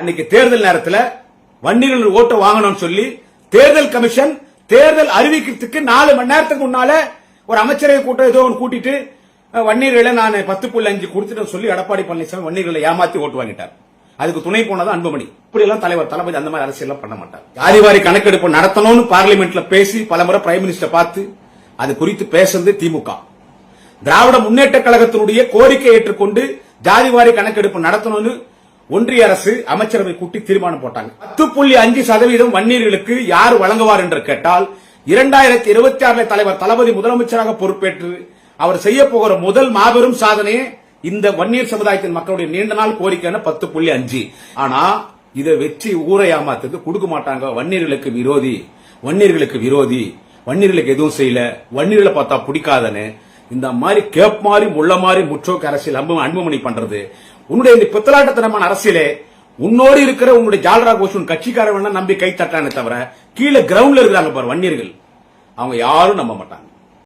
அன்னைக்கு தேர்தல் நேரத்தில் வன்னியர்கள் ஓட்டு வாங்கணும்னு சொல்லி தேர்தல் கமிஷன் தேர்தல் அறிவிக்கிறதுக்கு நாலு மணி நேரத்துக்கு முன்னால ஒரு அமைச்சரவை கூட்டம் ஏதோ ஒன்று கூட்டிட்டு அஹ், வன்னியர்களை நான் பத்து புள்ளி அஞ்சு கொடுத்துட்டு சொல்லி எடப்பாடி பழனிசாமி வன்னியர்களை ஏமாத்தி ஓட்டு வாங்கிட்டார். அதுக்கு துணை போனதான் அன்புமணி. இப்படி எல்லாம் தலைவர் தளபதி அந்த மாதிரி அரசியல் எல்லாம் பண்ண மாட்டார். ஜாதிவாரி கணக்கெடுப்பு நடத்தணும்னு பார்லிமெண்ட்ல பேசி பலமுறை பிரைம் மினிஸ்டர் பார்த்து அது குறித்து பேசுறது திமுக. திராவிட முன்னேற்ற கழகத்தினுடைய கோரிக்கை ஏற்றுக்கொண்டு ஜாதிவாரி கணக்கெடுப்பு நடத்தணும்னு ஒன்றிய அரசு அமைச்சரவை கூட்டி தீர்மானம் போட்டாங்க. பத்து புள்ளி அஞ்சு சதவீதம் வன்னியர்களுக்கு யார் வழங்குவார் என்று கேட்டால் இரண்டாயிரத்தி இருபத்தி ஆறுல தலைவர் தளபதி முதலமைச்சராக பொறுப்பேற்று அவர் செய்ய போகிற முதல் மாபெரும் சாதனையே இந்த வன்னியர் சமுதாயத்தின் மக்களுடைய நீண்ட நாள் கோரிக்கையான பத்து புள்ளி அஞ்சு. ஆனா இதை வெற்றி ஊரை ஏமாத்துக்கு கொடுக்க மாட்டாங்க. வன்னியர்களுக்கு விரோதி. வன்னியர்களுக்கு விரோதி. வன்னியர்களுக்கு எதுவும் செய்யல. வன்னியர்களை பார்த்தா பிடிக்காதன்னு இந்த மாதிரி கேப் மாதிரி முள்ள மாதிரி முற்றோக்கு அரசியல் அன்பு அன்புமணி பண்றது. உன்னுடைய இந்த பித்தலாட்டத்தனமான அரசியலே உன்னோடு இருக்கிற உங்களுடைய ஜால்ரா கோஷன் உன் கட்சிக்காரன் நம்பி கை தட்டானே தவிர கீழே கிரவுண்ட்ல இருக்கிறாங்க பாரு வன்னியர்கள். அவங்க யாரும் நம்ப மாட்டாங்க.